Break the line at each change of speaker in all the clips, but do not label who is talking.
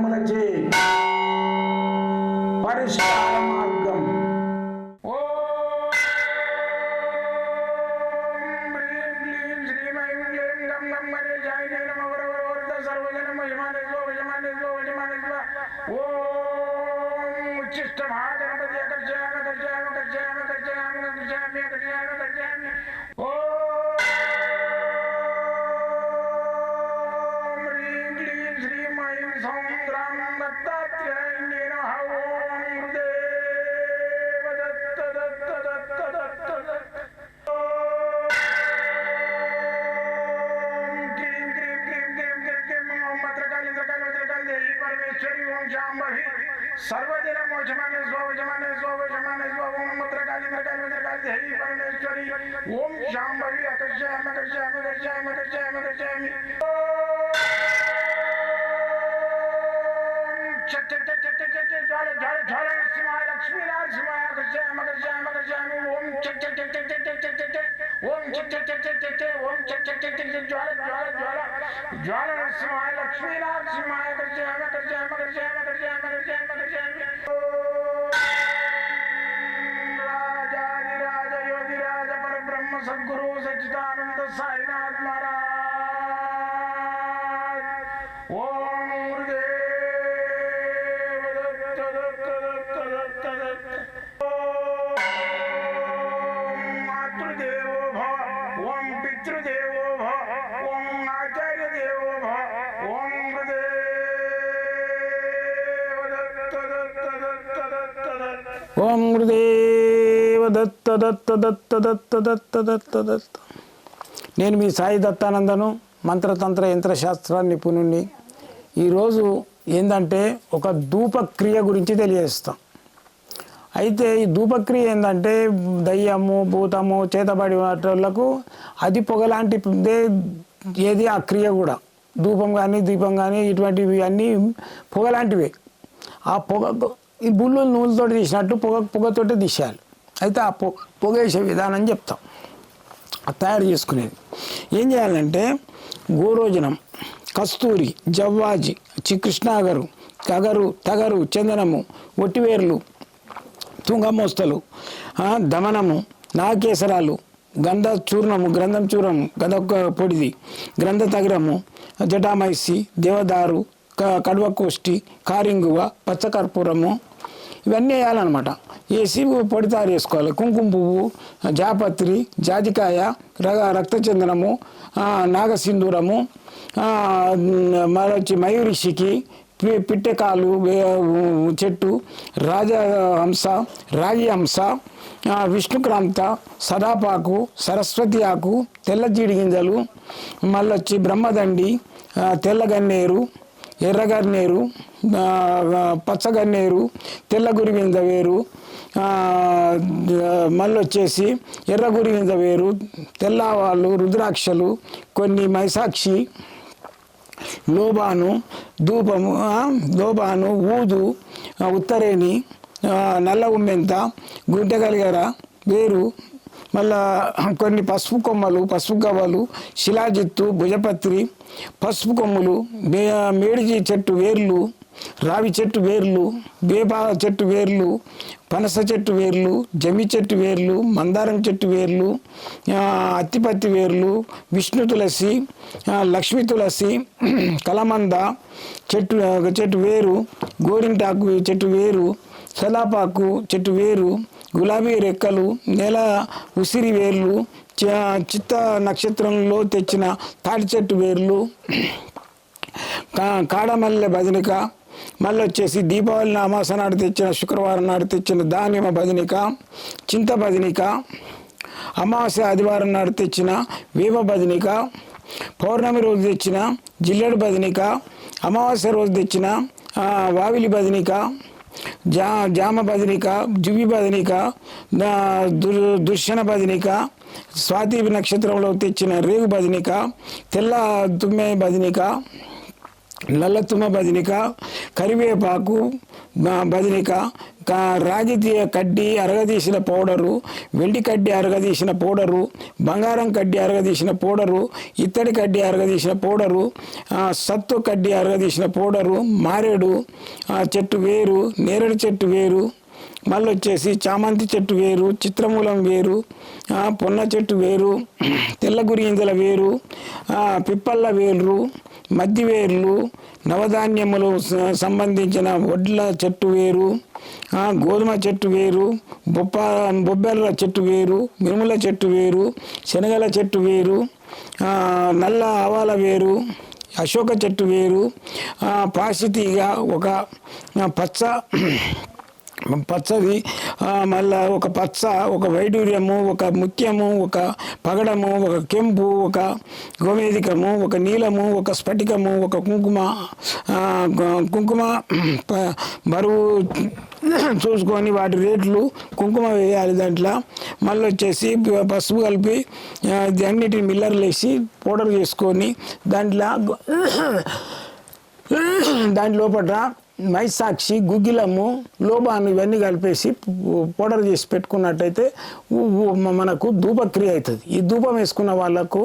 मार्गम रचे परिष्कार मार्गम। ओम ह्रीं क्लीं श्रीं ऐं सौं ಚಡಿ ಓಂ ಜಾಂಬಿ ಸರ್ವದಿನ ಮೋಜಮಾನೆ ಸ್ವಜಮಾನೆ ಸ್ವಜಮಾನೆ ಸ್ವಮತ್ರ ಕಾಲಿಂದ್ರ ಕಾಲಿಂದ್ರ ಕಾಲಿ ಹೈ ಪರಮೇಶ್ವರಿ ಓಂ ಜಾಂಬಿ ಅಕರ್ಷಯಾಮ ಕರ್ಷಯಾಮ ಕರ್ಷಯಾಮ ಕರ್ಷಯಾಮ ಕರ್ಷಯಾಮಿ ज्वाले ज्वाले ज्वाले सिमाय लक्ष्मी लाल सिमाय अकर्षय मकर्षय मकर्षय ओम चक चक चक चक चक चक चक ओम चक चक चक चक चक ओम चक चक
चक चक ज्वाले ज्वाले ज्वाला नरसिंहाय लक्ष्मी नरसिंहाय पितृदेव నేను మీ సాయి దత్తానందను మంత్రతంత్ర యంత్రశాస్త్ర నిపుణుణ్ణి ఈరోజు ఏంటంటే ఒక ధూపక్రియ గురించి తెలియజేస్తాం. అయితే ఈ ధూపక్రియ ఏంటంటే దయ్యము భూతము చేతబడి వాటిలకు అది పొగలాంటిదే ఏది ఆ క్రియ కూడా. ధూపం కానీ దీపం కానీ ఇటువంటివి అన్నీ పొగలాంటివే ఆ పొగ ఈ బుల్లు నూనెతో తీసినట్టు పొగ పొగతోటి తీసేయాలి. అయితే ఆ పొగేసే విధానం చెప్తాం. తయారు చేసుకునేది. ఏం చేయాలంటే గోరోజనం కస్తూరి జవ్వాజి చికృష్ణాగరు తగరు తగరు చందనము ఒట్టివేర్లు తుంగమోస్తలు దమనము నాగకేసరాలు గంధ చూర్ణము గ్రంథం చూర్ణము గంధ పొడిది గ్రంథ తగరము జటామైసి దేవదారు క- కడువ కోష్టి కారింగువ పచ్చకర్పూరము ఇవన్నీ వేయాలన్నమాట. వేసి పొడి తయారు చేసుకోవాలి కుంకుమ పువ్వు జాపత్రి జాజికాయ రగ రక్తచందనము నాగసింధూరము మరొచ్చి మయూరిషికి పిట్టకాలు పిట్టెకాలు చెట్టు రాజహంస రాగి హంస విష్ణుక్రాంత సదాపాకు సరస్వతి ఆకు తెల్ల జీడి గింజలు మళ్ళొచ్చి బ్రహ్మదండి తెల్లగన్నేరు ఎర్రగన్నేరు పచ్చగన్నేరు తెల్ల మీద వేరు మళ్ళీ వచ్చేసి ఎర్ర గురిగింజ వేరు తెల్లవాళ్ళు రుద్రాక్షలు కొన్ని మైసాక్షి లోబాను ధూపము లోబాను ఊదు ఉత్తరేణి నల్ల ఉమ్మెంత గుంటె కలిగర వేరు మళ్ళా కొన్ని పసుపు కొమ్మలు పసుపు గవ్వలు శిలాజిత్తు భుజపత్రి పసుపు కొమ్ములు మే మేడిజి చెట్టు వేర్లు రావి చెట్టు వేర్లు వేప చెట్టు వేర్లు పనస చెట్టు వేర్లు జమి చెట్టు వేర్లు మందారం చెట్టు వేర్లు అత్తిపత్తి వేర్లు విష్ణు తులసి లక్ష్మీ తులసి కలమంద చెట్టు చెట్టు వేరు గోరింటాకు చెట్టు వేరు సలాపాకు చెట్టు వేరు గులాబీ రెక్కలు నేల ఉసిరి వేర్లు చిత్త నక్షత్రంలో తెచ్చిన తాటి చెట్టు వేర్లు కా కాడమల్లె భజనిక మళ్ళీ వచ్చేసి దీపావళి అమాస నాడు తెచ్చిన శుక్రవారం నాడు తెచ్చిన దానిమ భజనిక చింత భజనిక అమావాస్య ఆదివారం నాడు తెచ్చిన వేప భజనిక పౌర్ణమి రోజు తెచ్చిన జిల్లెడు భజనిక అమావాస్య రోజు తెచ్చిన వావిలి బదినిక జా జామ బదినిక జువి బదినిక దా- దుర్శన బదినిక స్వాతి నక్షత్రంలో తెచ్చిన రేగు బదినిక తెల్ల తుమ్మె బదినిక నల్ల తుమ్మ బదినిక కరివేపాకు బదినిక కా- రాగి కడ్డి అరగదీసిన పౌడరు వెండి కడ్డి అరగదీసిన పౌడరు బంగారం కడ్డి అరగదీసిన పౌడరు ఇత్తడి కడ్డి అరగదీసిన పౌడరు సత్తు కడ్డి అరగదీసిన పౌడరు మారేడు చెట్టు వేరు నేరేడు చెట్టు వేరు మళ్ళీ వచ్చేసి చామంతి చెట్టు వేరు చిత్రమూలం వేరు పొన్న చెట్టు వేరు తెల్ల ఇందల వేరు పిప్పల్ల వేరు మద్దివేర్లు మద్ది వేర్లు నవధాన్యములు సంబంధించిన వడ్ల చెట్టు వేరు గోధుమ చెట్టు వేరు బొప్ప బొబ్బెర్ల చెట్టు వేరు మిరుముల చెట్టు వేరు శనగల చెట్టు వేరు నల్ల ఆవాల వేరు అశోక చెట్టు వేరు పాసితీగా ఒక పచ్చ పచ్చది మళ్ళా ఒక పచ్చ ఒక వైడూర్యము ఒక ముఖ్యము ఒక పగడము ఒక కెంపు ఒక గోమేదికము ఒక నీలము ఒక స్ఫటికము ఒక కుంకుమ కుంకుమ ప- బరువు చూసుకొని వాటి రేట్లు కుంకుమ వేయాలి దాంట్లో. మళ్ళీ వచ్చేసి పసుపు కలిపి అన్నిటిని మిల్లర్లు వేసి పౌడర్ చేసుకొని దాంట్లో దాని లోపల మైసాక్షి గుగ్గిలము లోబాను ఇవన్నీ కలిపేసి పౌడర్ చేసి పెట్టుకున్నట్టయితే మనకు ధూపక్రియ అవుతుంది ఈ ధూపం వేసుకున్న వాళ్ళకు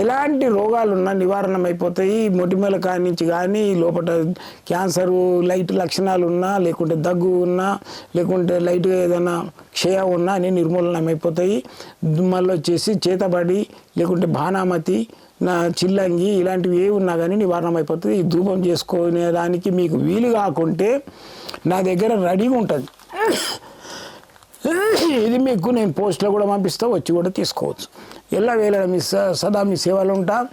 ఎలాంటి రోగాలున్నా నివారణ అయిపోతాయి మొటిమల కాడి నుంచి కానీ లోపల క్యాన్సర్ లైట్ లక్షణాలు ఉన్నా లేకుంటే దగ్గు ఉన్నా లేకుంటే లైట్గా ఏదైనా క్షయ ఉన్నా అన్ని నిర్మూలనమైపోతాయి. మళ్ళీ వచ్చేసి చేతబడి లేకుంటే భానామతి నా చిల్లంగి ఇలాంటివి ఏ ఉన్నా కానీ నివారణ అయిపోతుంది. ఈ ధూపం చేసుకునే దానికి మీకు వీలు కాకుంటే నా దగ్గర రెడీగా ఉంటుంది. ఇది మీకు నేను పోస్ట్లో కూడా పంపిస్తా వచ్చి కూడా తీసుకోవచ్చు. ఎలా వేళ మీ స- సదా మీ సేవలు ఉంటా.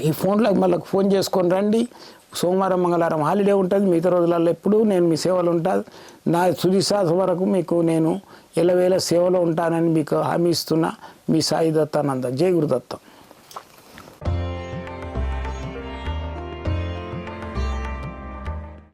ఈ ఫోన్లకు మళ్ళీ ఫోన్ చేసుకొని రండి. సోమవారం మంగళవారం హాలిడే ఉంటుంది. మిగతా రోజులలో ఎప్పుడు నేను మీ సేవలు ఉంటాను నా తుది వరకు మీకు నేను ఎల్లవేళ సేవలో ఉంటానని మీకు హామీ ఇస్తున్నా. మీ సాయి దత్తానంద. జై గురుదత్తం.